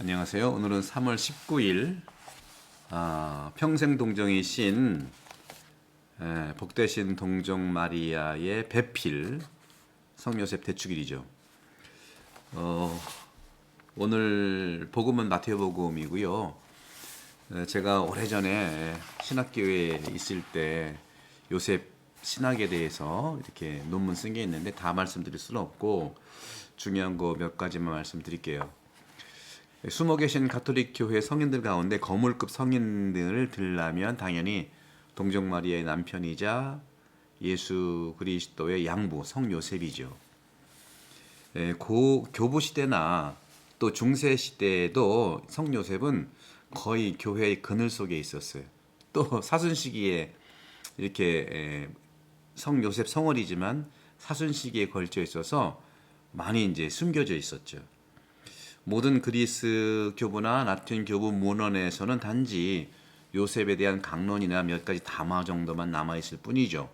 안녕하세요. 오늘은 3월 19일 아, 평생 동정이신 에, 복되신 동정 마리아의 배필 성요셉 대축일이죠. 어, 오늘 복음은 마태오 복음이고요. 에, 제가 오래전에 신학교에 있을 때 요셉 신학에 대해서 이렇게 논문 쓴 게 있는데 다 말씀드릴 수는 없고 중요한 거 몇 가지만 말씀드릴게요. 숨어 계신 가톨릭 교회 성인들 가운데 거물급 성인들을 들라면 당연히 동정 마리아의 남편이자 예수 그리스도의 양부 성 요셉이죠. 예, 고 교부 시대나 또 중세 시대에도 성 요셉은 거의 교회의 그늘 속에 있었어요. 또 사순 시기에 이렇게 예, 성 요셉 성월이지만 사순 시기에 걸쳐 있어서 많이 이제 숨겨져 있었죠. 모든 그리스 교부나 라틴 교부 문헌에서는 단지 요셉에 대한 강론이나 몇 가지 담화 정도만 남아 있을 뿐이죠.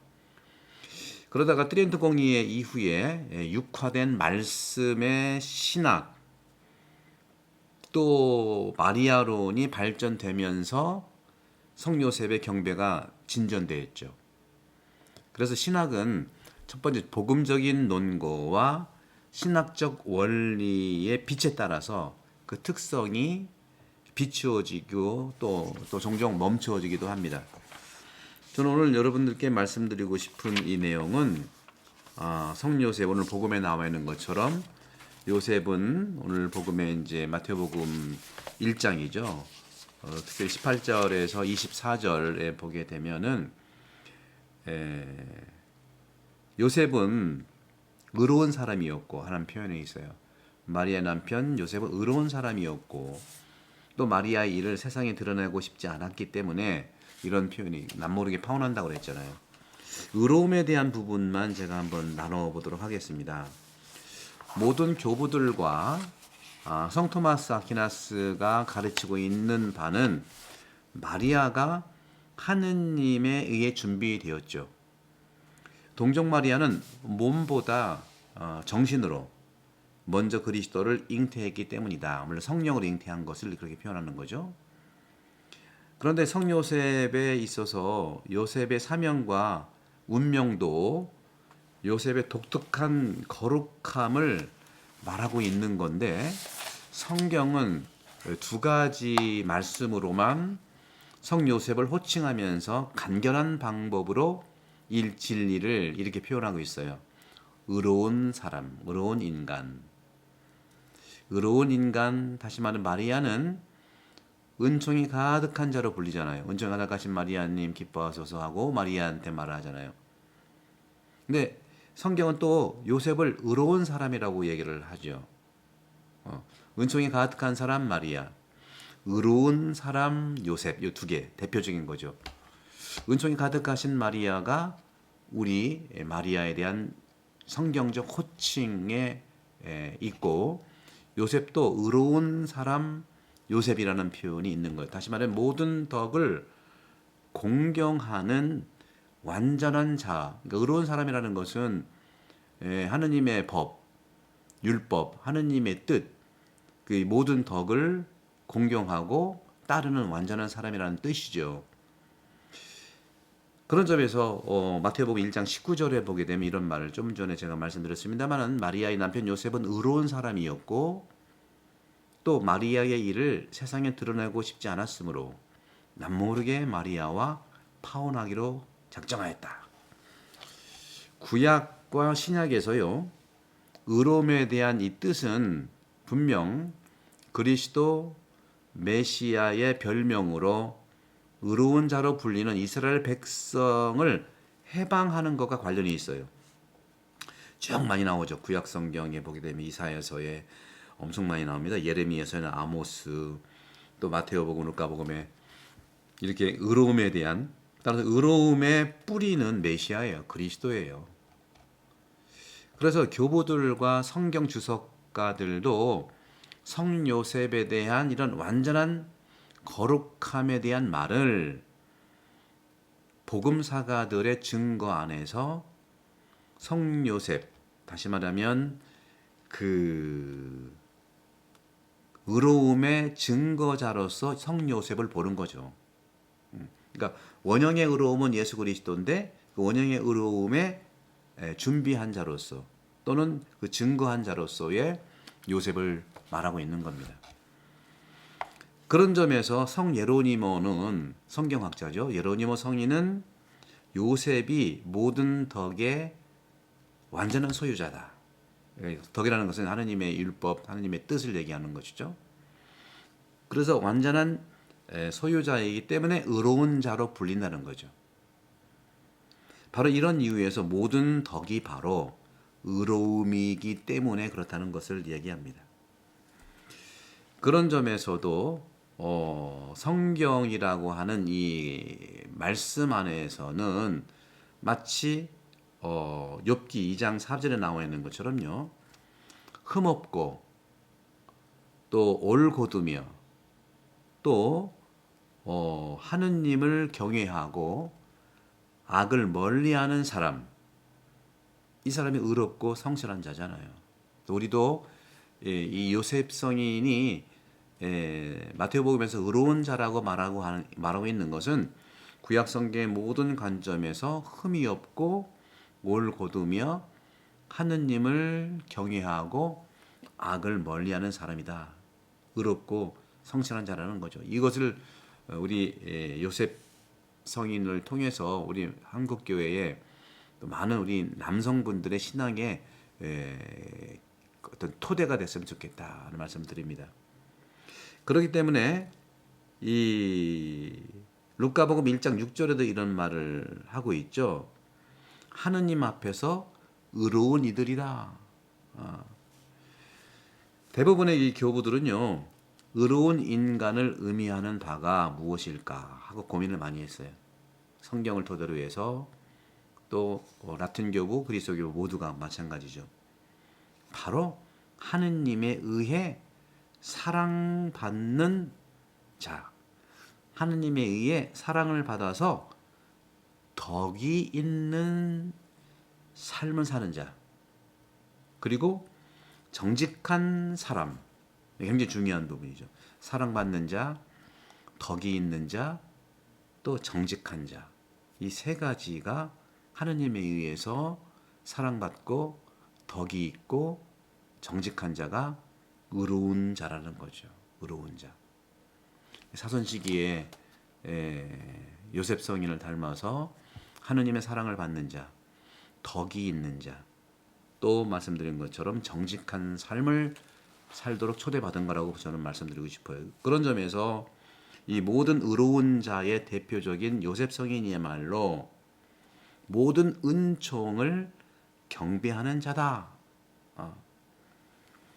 그러다가 트렌트 공의회 이후에 예, 육화된 말씀의 신학 또 마리아론이 발전되면서 성요셉의 경배가 진전되었죠. 그래서 신학은 첫 번째 복음적인 논거와 신학적 원리의 빛에 따라서 그 특성이 비추어지고 또, 또 종종 멈추어지기도 합니다. 저는 오늘 여러분들께 말씀드리고 싶은 이 내용은 아, 성요셉 오늘 복음에 나와 있는 것처럼 요셉은 오늘 복음에 이제 마태복음 1장이죠. 어, 특별히 18절에서 24절에 보게 되면은 에, 요셉은 의로운 사람이었고 하는 표현이 있어요. 마리아 남편 요셉은 의로운 사람이었고 또 마리아의 일을 세상에 드러내고 싶지 않았기 때문에 이런 표현이 남모르게 파혼한다고 그랬잖아요. 의로움에 대한 부분만 제가 한번 나눠보도록 하겠습니다. 모든 교부들과 아, 성 토마스 아퀴나스가 가르치고 있는 바는 마리아가 하느님에 의해 준비되었죠. 동정 마리아는 몸보다 어, 정신으로 먼저 그리스도를 잉태했기 때문이다. 물론 성령으로 잉태한 것을 그렇게 표현하는 거죠. 그런데 성요셉에 있어서 요셉의 사명과 운명도 요셉의 독특한 거룩함을 말하고 있는 건데 성경은 두 가지 말씀으로만 성요셉을 호칭하면서 간결한 방법으로 일 진리를 이렇게 표현하고 있어요. 의로운 사람, 의로운 인간. 의로운 인간, 다시 말하면 마리아는 은총이 가득한 자로 불리잖아요. 은총 가득하신 마리아님 기뻐하소서 하고 마리아한테 말하잖아요. 근데 성경은 또 요셉을 의로운 사람이라고 얘기를 하죠. 어, 은총이 가득한 사람 마리아, 의로운 사람 요셉 이 두 개 대표적인 거죠. 은총이 가득하신 마리아가 우리 마리아에 대한 성경적 호칭에 있고 요셉도 의로운 사람 요셉이라는 표현이 있는 거예요. 다시 말해 모든 덕을 공경하는 완전한 자, 그러니까 의로운 사람이라는 것은 하느님의 법, 율법, 하느님의 뜻, 그 모든 덕을 공경하고 따르는 완전한 사람이라는 뜻이죠. 그런 점에서 어, 마태복음 1장 19절에 보게 되면 이런 말을 좀 전에 제가 말씀드렸습니다만은 마리아의 남편 요셉은 의로운 사람이었고 또 마리아의 일을 세상에 드러내고 싶지 않았으므로 남모르게 마리아와 파혼하기로 작정하였다. 구약과 신약에서요 의로움에 대한 이 뜻은 분명 그리스도 메시아의 별명으로 의로운 자로 불리는 이스라엘 백성을 해방하는 것과 관련이 있어요. 쭉 많이 나오죠. 구약 성경에 보게 되면 이사야서에 엄청 많이 나옵니다. 예레미야서는 아모스, 또 마테오복음, 루카복음에 이렇게 의로움에 대한 따라서 의로움의 뿌리는 메시아예요. 그리스도예요. 그래서 교보들과 성경 주석가들도 성 요셉에 대한 이런 완전한 거룩함에 대한 말을 복음사가들의 증거 안에서 성 요셉 다시 말하면 그 의로움의 증거자로서 성 요셉을 보는 거죠. 음, 그러니까 원형의 의로움은 예수 그리스도인데 그 원형의 의로움의 에, 준비한 자로서 또는 그 증거한 자로서의 요셉을 말하고 있는 겁니다. 그런 점에서 성 예로니모는 성경학자죠. 예로니모 성인은 요셉이 모든 덕의 완전한 소유자다. 예, 덕이라는 것은 하느님의 율법, 하느님의 뜻을 얘기하는 것이죠. 그래서 완전한 에, 소유자이기 때문에 의로운 자로 불린다는 거죠. 바로 이런 이유에서 모든 덕이 바로 의로움이기 때문에 그렇다는 것을 얘기합니다. 그런 점에서도 어, 성경이라고 하는 이 말씀 안에서는 마치 어, 욥기 2장 4절에 나와 있는 것처럼요. 흠없고 또 올곧으며 또 어, 하느님을 경외하고 악을 멀리하는 사람 이 사람이 의롭고 성실한 자잖아요. 우리도 예, 이 요셉 성인이 예, 마태복음에서 의로운 자라고 말하고 하는, 말하고 있는 것은 구약 성경의 모든 관점에서 흠이 없고 올곧으며 하느님을 경외하고 악을 멀리하는 사람이다. 의롭고 성실한 자라는 거죠. 이것을 우리 예, 요셉 성인을 통해서 우리 한국 교회에 많은 우리 남성분들의 신앙에 에, 어떤 토대가 됐으면 좋겠다는 말씀드립니다. 그렇기 때문에 이 루카복음 1장 6절에도 이런 말을 하고 있죠. 하느님 앞에서 의로운 이들이라. 아. 대부분의 이 교부들은요, 의로운 인간을 의미하는 바가 무엇일까 하고 고민을 많이 했어요. 성경을 토대로 해서 또 라틴 교부, 그리스도 교부 모두가 마찬가지죠. 바로 하느님에 의해 사랑받는 자, 하느님에 의해 사랑을 받아서 덕이 있는 삶을 사는 자, 그리고 정직한 사람, 굉장히 중요한 부분이죠. 사랑받는 자, 덕이 있는 자, 또 정직한 자. 이 세 가지가 하느님에 의해서 사랑받고 덕이 있고 정직한 자가 의로운 자라는 거죠. 의로운 자. 사선 시기에 요셉 성인을 닮아서 하느님의 사랑을 받는 자, 덕이 있는 자, 또 말씀드린 것처럼 정직한 삶을 살도록 초대받은 거라고 저는 말씀드리고 싶어요. 그런 점에서 이 모든 의로운 자의 대표적인 요셉 성인이야말로 모든 은총을 경배하는 자다.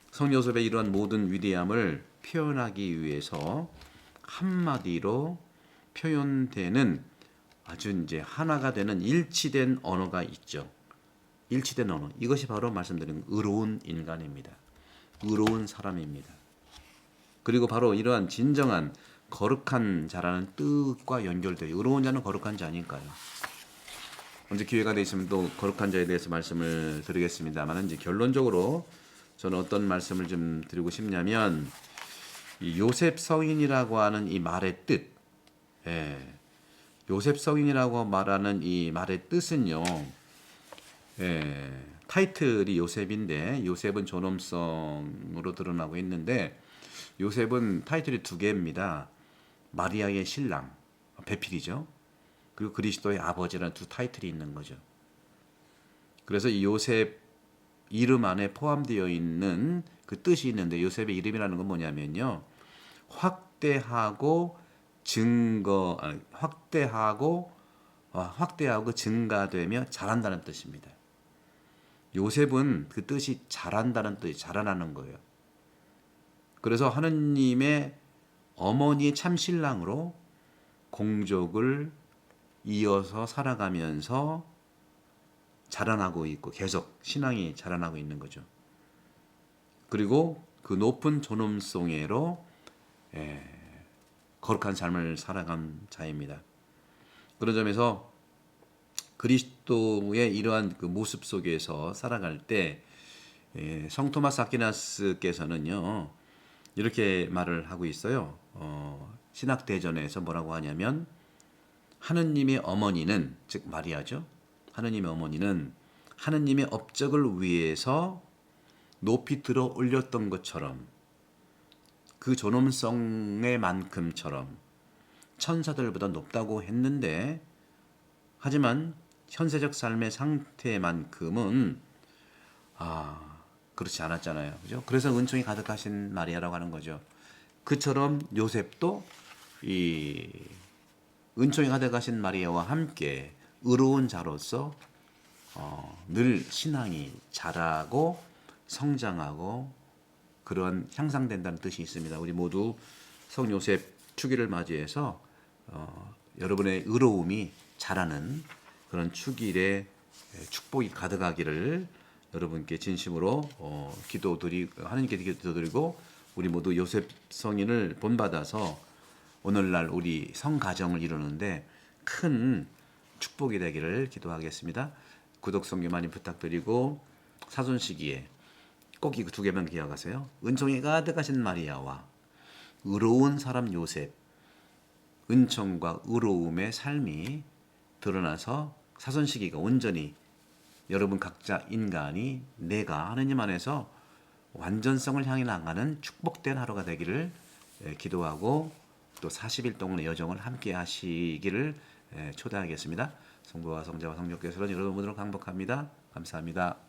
어. 성요셉의 이러한 모든 위대함을 표현하기 위해서 한마디로 표현되는 아주 이제 하나가 되는 일치된 언어가 있죠. 일치된 언어. 이것이 바로 말씀드린 의로운 인간입니다. 의로운 사람입니다. 그리고 바로 이러한 진정한 거룩한 자라는 뜻과 연결돼요. 의로운 자는 거룩한 자니까요. 언제 기회가 되시면 또 거룩한 자에 대해서 말씀을 드리겠습니다만 이제 결론적으로 저는 어떤 말씀을 좀 드리고 싶냐면 이 요셉 성인이라고 하는 이 말의 뜻, 예, 요셉 성인이라고 말하는 이 말의 뜻은요, 예, 타이틀이 요셉인데 요셉은 존엄성으로 드러나고 있는데 요셉은 타이틀이 두 개입니다. 마리아의 신랑, 배필이죠. 그리고 그리스도의 아버지라는 두 타이틀이 있는 거죠. 그래서 이 요셉 이름 안에 포함되어 있는 그 뜻이 있는데 요셉의 이름이라는 건 뭐냐면요. 확대하고 증거 아니, 확대하고 어, 확대하고 증가되며 자란다는 뜻입니다. 요셉은 그 뜻이 자란다는 뜻이 자라나는 거예요. 그래서 하느님의 어머니의 참 신랑으로 공족을 이어서 살아가면서 자라나고 있고 계속 신앙이 자라나고 있는 거죠. 그리고 그 높은 존엄성애로 예, 거룩한 삶을 살아간 자입니다. 그런 점에서 그리스도의 이러한 그 모습 속에서 살아갈 때 예, 성 토마스 아퀴나스께서는요 이렇게 말을 하고 있어요. 어, 신학 대전에서 뭐라고 하냐면 하느님의 어머니는 즉 마리아죠. 하느님의 어머니는 하느님의 업적을 위해서 높이 들어 올렸던 것처럼 그 존엄성의 만큼처럼 천사들보다 높다고 했는데 하지만 현세적 삶의 상태만큼은 아 그렇지 않았잖아요. 그죠? 그래서 은총이 가득하신 마리아라고 하는 거죠. 그처럼 요셉도 이 은총이 가득하신 마리아와 함께 의로운 자로서 어, 늘 신앙이 자라고 성장하고 그런 향상된다는 뜻이 있습니다. 우리 모두 성 요셉 축일을 맞이해서 어, 여러분의 의로움이 자라는 그런 축일의 축복이 가득하기를 여러분께 진심으로 어, 기도드리 하나님께 기도드리고 우리 모두 요셉 성인을 본받아서 오늘날 우리 성 가정을 이루는데 큰 축복이 되기를 기도하겠습니다. 구독 성교 많이 부탁드리고 사손 시기에 꼭 이 두 개만 기억하세요. 은총이 가득하신 마리아와 의로운 사람 요셉, 은총과 의로움의 삶이 드러나서 사손 시기가 온전히 여러분 각자 인간이 내가 하느님 안에서 완전성을 향해 나가는 축복된 하루가 되기를 예, 기도하고 또 40일 동안의 여정을 함께 하시기를 예, 초대하겠습니다. 성부와 성자와 성령께서는 여러분 모두를 강복합니다. 감사합니다.